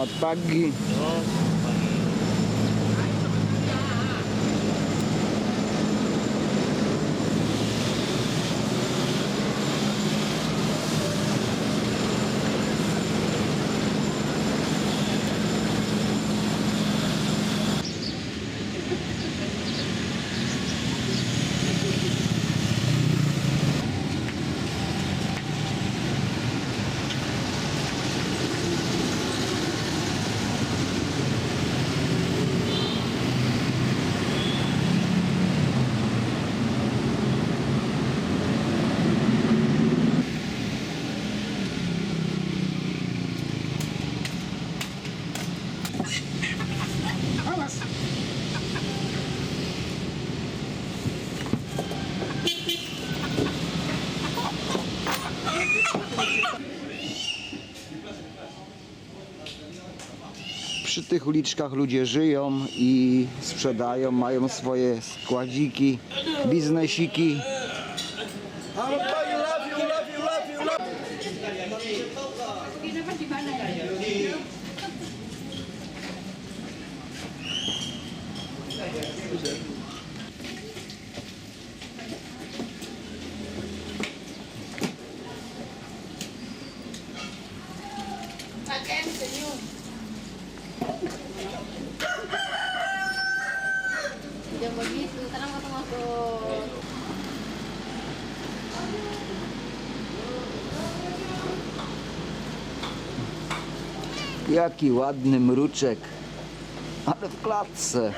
Są odpagi. Przy tych uliczkach ludzie żyją i sprzedają, mają swoje składziki, biznesiki. Jangan. Jaki ładny mruczek. Ale w klatce.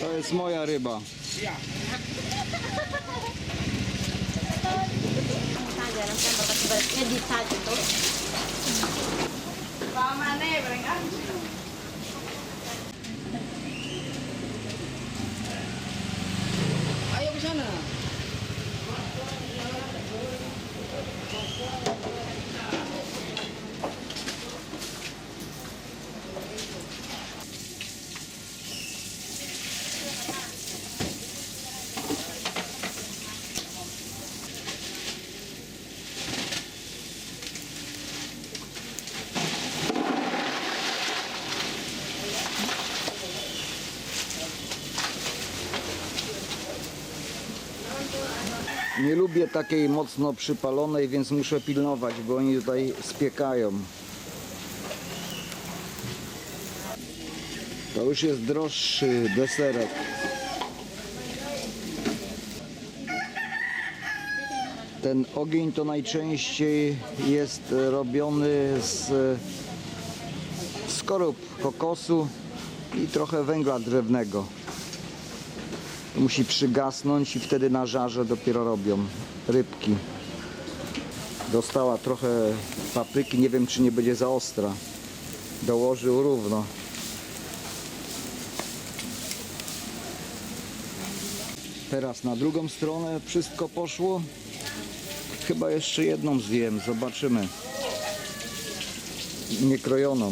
To jest moja ryba. Saja, Nie lubię takiej mocno przypalonej, więc muszę pilnować, bo oni tutaj spiekają. To już jest droższy deserek. Ten ogień to najczęściej jest robiony z skorup kokosu i trochę węgla drzewnego. Musi przygasnąć i wtedy na żarze dopiero robią rybki. Dostała trochę papryki, nie wiem czy nie będzie za ostra. Dołożył równo. Teraz na drugą stronę wszystko poszło. Chyba jeszcze jedną zjem, zobaczymy. Niekrojoną.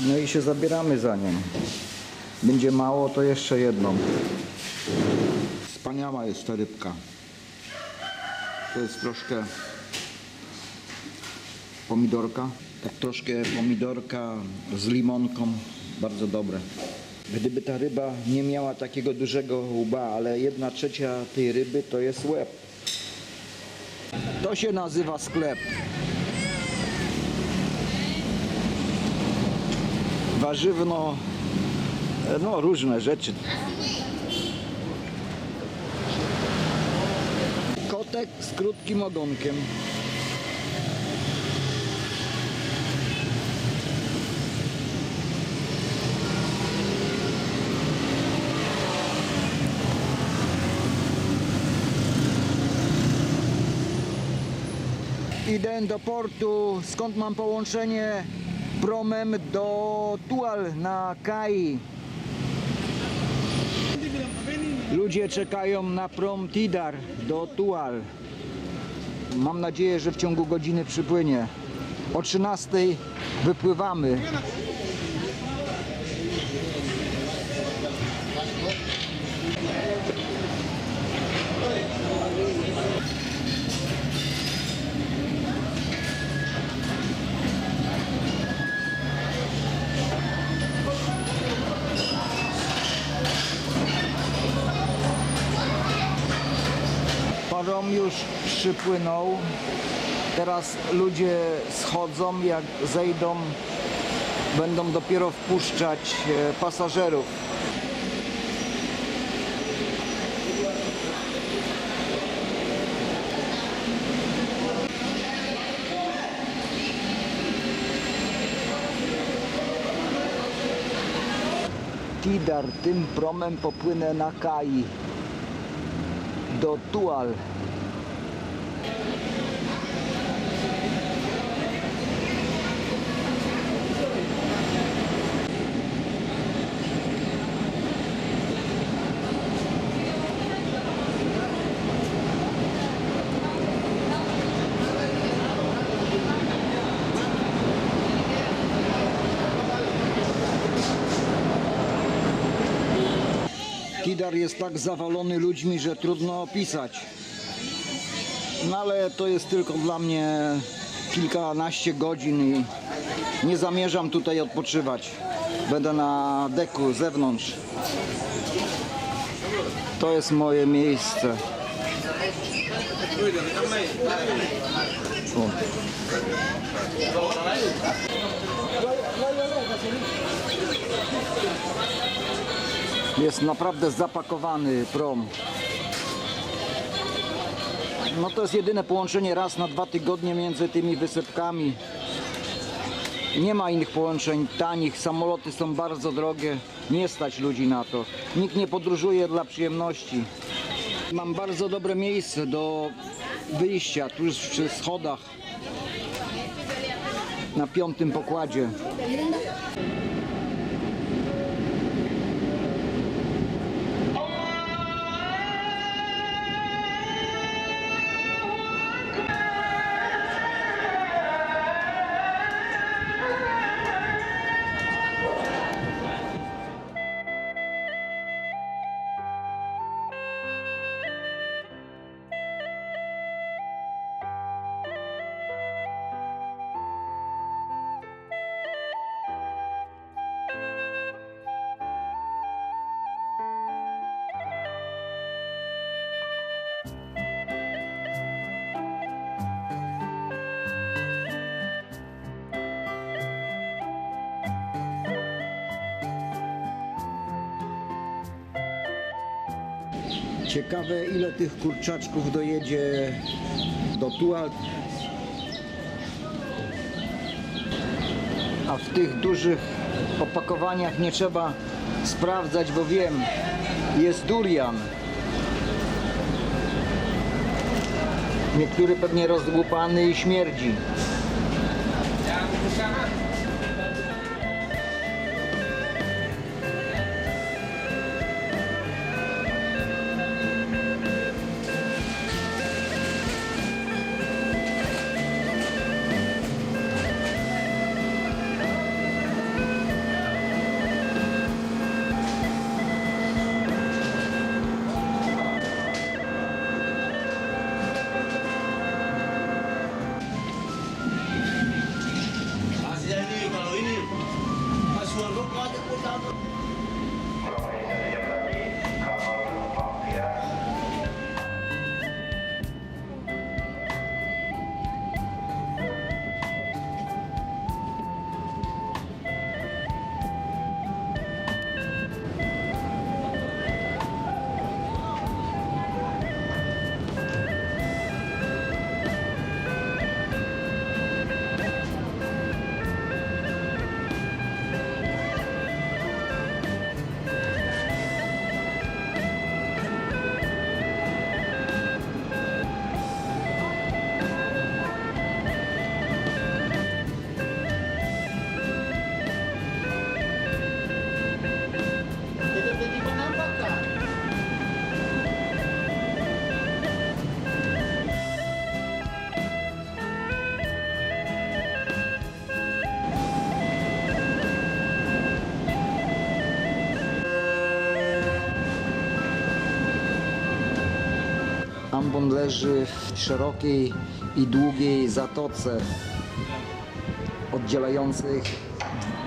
No i się zabieramy za nią. Będzie mało, to jeszcze jedną. Wspaniała jest ta rybka. To jest troszkę pomidorka. Tak troszkę pomidorka z limonką. Bardzo dobre. Gdyby ta ryba nie miała takiego dużego łba, ale jedna trzecia tej ryby to jest łeb. To się nazywa sklep. Warzywno, no różne rzeczy. Kotek z krótkim ogonkiem. Idę do portu, skąd mam połączenie promem do Tual na Kai. Ludzie czekają na prom Tidar do Tual. Mam nadzieję, że w ciągu godziny przypłynie. O 13 wypływamy. Parom już przypłynął. Teraz ludzie schodzą, jak zejdą, będą dopiero wpuszczać e, pasażerów. Tidar, tym promem popłynę na Kai do Tual. Tidar jest tak zawalony ludźmi, że trudno opisać. No ale to jest tylko dla mnie kilkanaście godzin i nie zamierzam tutaj odpoczywać. Będę na deku zewnątrz. To jest moje miejsce. O. Jest naprawdę zapakowany prom. No to jest jedyne połączenie raz na dwa tygodnie między tymi wysepkami. Nie ma innych połączeń tanich, samoloty są bardzo drogie, nie stać ludzi na to. Nikt nie podróżuje dla przyjemności. Mam bardzo dobre miejsce do wyjścia, tuż przy schodach na piątym pokładzie. Ciekawe ile tych kurczaczków dojedzie do Tual. A w tych dużych opakowaniach nie trzeba sprawdzać, bo wiem, jest durian. Niektóry pewnie rozłupany i śmierdzi. Ambon leży w szerokiej i długiej zatoce oddzielających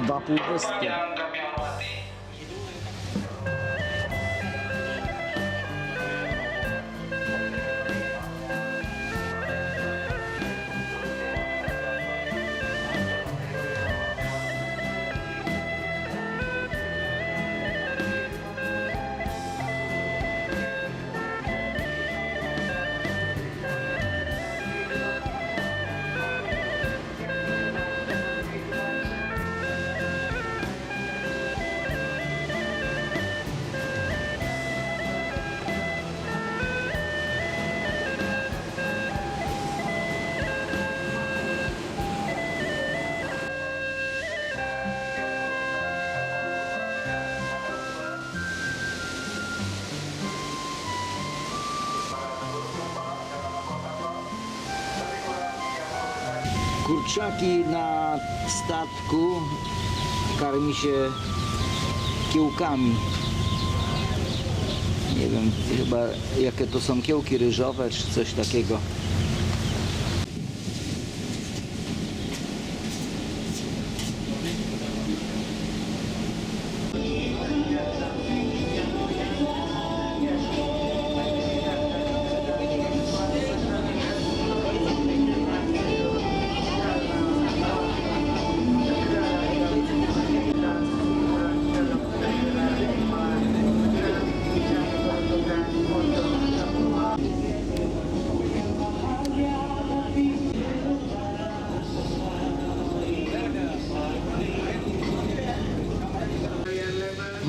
dwa półwyspy. Kurczaki na statku karmi się kiełkami. Nie wiem chyba jakie to są kiełki ryżowe czy coś takiego.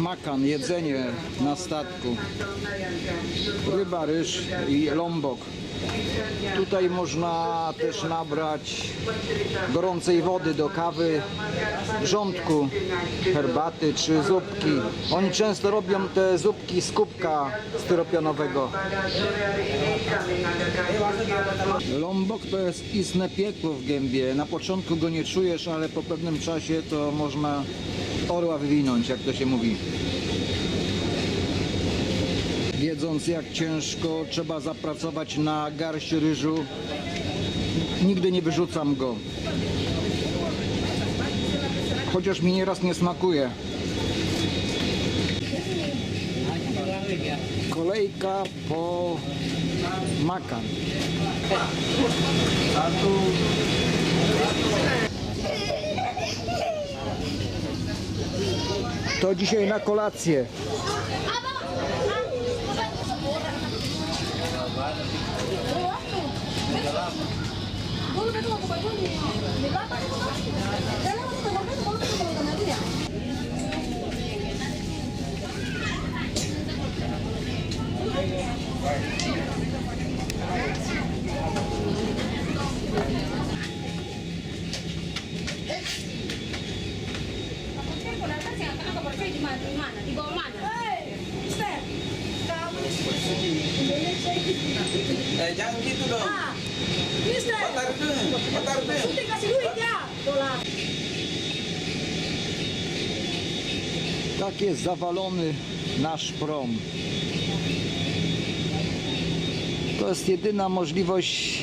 Makan, jedzenie na statku. Ryba, ryż i lombok. Tutaj można też nabrać gorącej wody do kawy, wrzątku, herbaty czy zupki. Oni często robią te zupki z kubka styropianowego. Lombok to jest istne piekło w gębie. Na początku go nie czujesz, ale po pewnym czasie to można orła wywinąć, jak to się mówi. Wiedząc jak ciężko trzeba zapracować na garść ryżu, nigdy nie wyrzucam go. Chociaż mi nieraz nie smakuje. Kolejka po makan. To dzisiaj na kolację. Tak jest zawalony nasz prom. To jest jedyna możliwość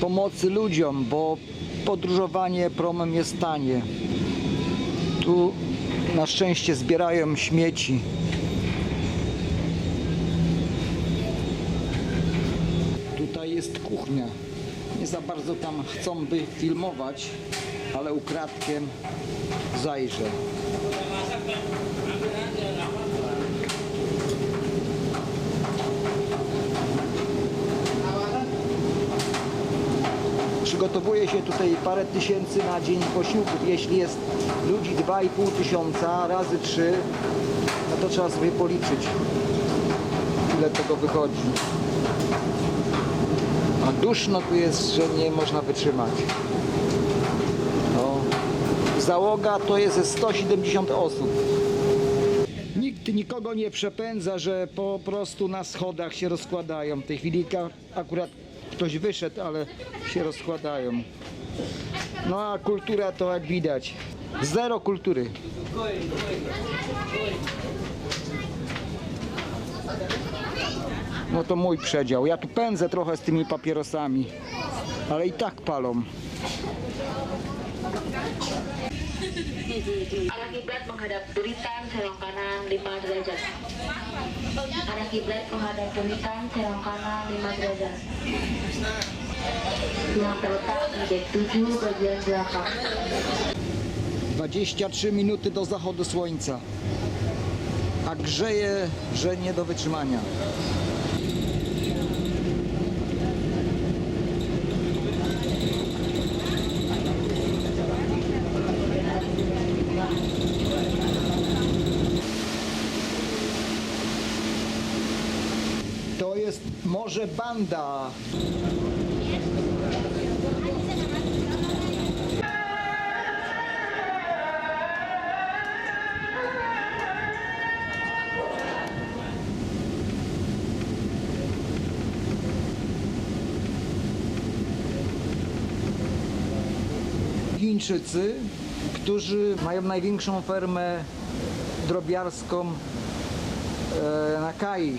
pomocy ludziom, bo podróżowanie promem jest tanie. Tu na szczęście zbierają śmieci. Tutaj jest kuchnia. Za bardzo tam chcą by filmować, ale ukradkiem zajrzę. Przygotowuje się tutaj parę tysięcy na dzień posiłków. Jeśli jest ludzi 2,5 tysiąca razy 3, no to trzeba sobie policzyć, ile tego wychodzi. A duszno tu jest, że nie można wytrzymać. No. Załoga to jest ze 170 osób. Nikt nikogo nie przepędza, że po prostu na schodach się rozkładają. W tej chwili akurat ktoś wyszedł, ale się rozkładają. No a kultura to jak widać. Zero kultury. No to mój przedział. Ja tu pędzę trochę z tymi papierosami, ale i tak palą. Arah kiblat menghadap buritan, serong kanan 5 derajat. Arah kiblat menghadap buritan, serong kanan 5 derajat. Yang terletak di dek 7 bagian belakang. 23 minuty do zachodu słońca. A grzeje, że nie do wytrzymania. To jest może banda. Chińczycy, którzy mają największą fermę drobiarską e, na Kai.